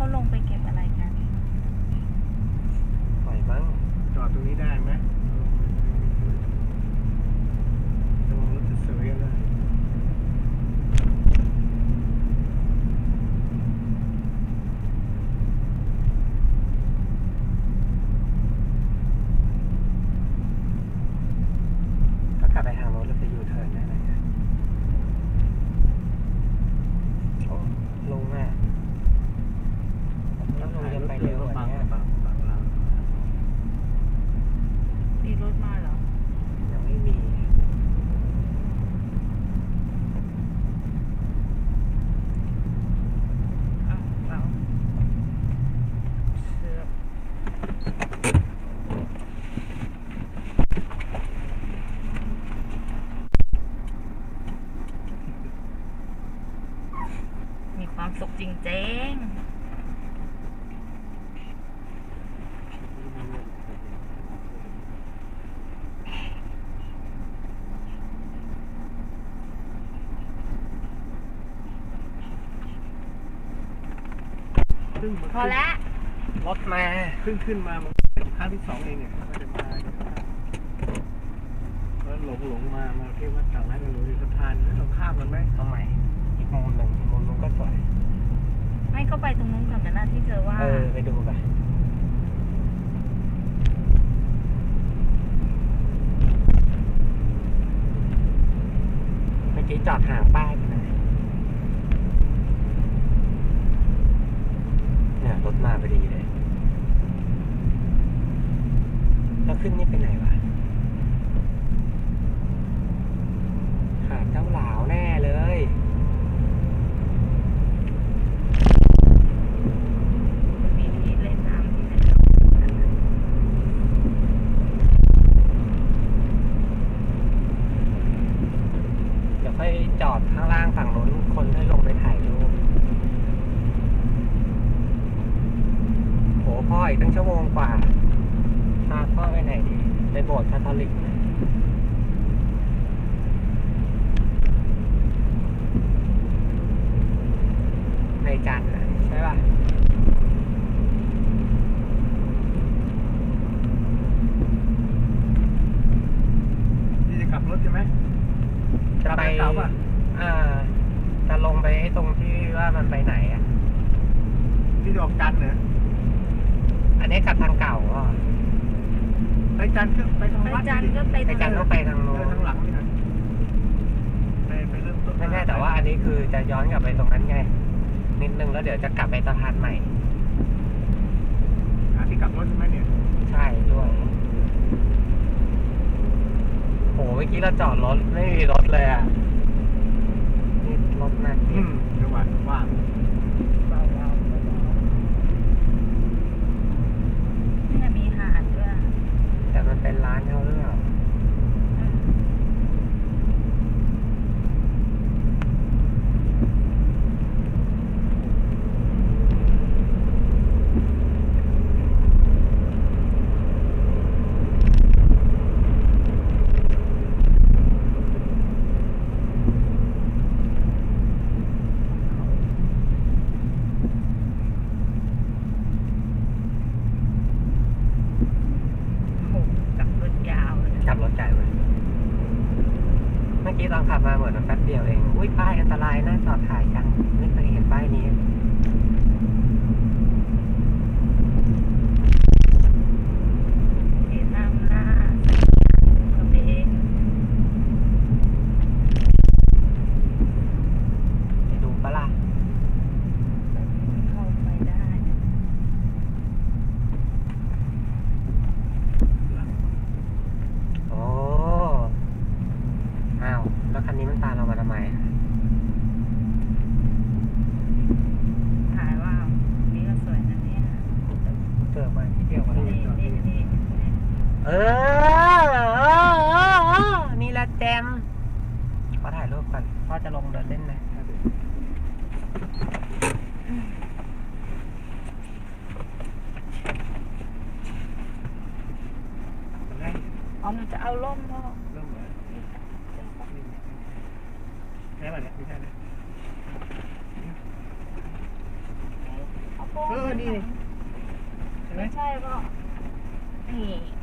เขาลงไปเก็บอะไรกัน ปล่อยมั้งจอดตรงนี้ได้ไหมระวังรถจะเสยกันนะ ก็กลับไปทางรถแล้วไปยูเทิร์นได้ไหมอะโอ้ลงอะแล้วลงจะไปเร็วกว่า บัง นี้ บังบังเรา มีรถมาเหรอ ยังไม่มี อ้าวเปล่าเสือกมี ความสุขจริงๆเพิ่งมาพอละรถมาเพิ่งขึ้นมามันครั้งที่สองเองเนี่ยก็จะมาแล้วหลงหลงมามาที่วัดต่างร้านกันหนูสะพานแล้วเราข้ามกันไหมเอาใหม่อีกมุมหนึ่งอีกมุมนึงก็สวย ไม่ก็ไปตรงนู้นก่อนนะที่เธอว่า เออ ไปดูกันเมื่อกี้จอดหาป้ายไปหนเนี่ยรถมาพอดีเลย แล้วขึ้นนี่ไปไหนวะหาดเจ้าหลาวแน่เลย มีที่เล่นน้ำที่ไหน เดี๋ยวค่อย จอดข้างล่างฝั่งนู้นคนให้ลงไปถ่ายรูปโหพ่ออีกตั้งชั่วโมงกว่าพาพ่อไปไหนดี ไปโบสถ์คาทอลิกไหมในจันทร์นะใช่ป่ะ นี่จะกลับรถใช่ไหม จะไป กลับอะ อ่า จะลงไปให้ตรงที่ว่ามันไปไหนอะนี่จะออกจันทร์เหรออันนี้กลับทางเก่าก็ไปจันทร์ก็ไปทางไปวัดจันทร์ก็ไปไปจันทร์ก็ไปทางเอโน้อนทางหลังนี่นะไปไปเริ่มต้นไม่ใช่แต่ว่าอันนี้คือจะย้อนกลับไปตรงนั้นไง นิดนึงแล้วเดี๋ยวจะกลับไปสะพานใหม่หาที่กลับรถใช่ไหมเนี่ย ใช่ด้วยโหเมื่อกี้เราจอดรถไม่มีรถเลยอะ นั่นจังหวะว่าง เบาๆเบาๆเนี่ยมีหาดด้วย แต่มันเป็นร้านเขาหรือเปล่า อืม โหกลับรถยาวเลย ขับรถไกลไปเมื่อ กี้ตอนขับมาเหมือนมันแป๊บเดียวเอง อุ้ยป้ายอันตรายน่าจอดถ่ายจังไม่เคยเห็นน้ำหน้าสเปน ไปดูปะล่ะ เข้าไปได้ โอ้ อ้าว แล้วคันนี้มันตามเรามาทำไมอะ ถ่ายว่า นี่ก็สวยนะเนี่ย เจอมาที่เดียวกัน นี่นี่นี่ เออเออเออเออนี่แหละแจมขอถ่ายรูปก่อนพ่อจะลงเดินเล่นนะมันได้อ๋อหนูจะเอาล่มพ่อเริ่มเลยนี่ใช่ป่ะเนี่ยไม่ใช่นะเอาโป้งเออนี่นี่ใช่ไหมไม่ใช่ก็นี่อืม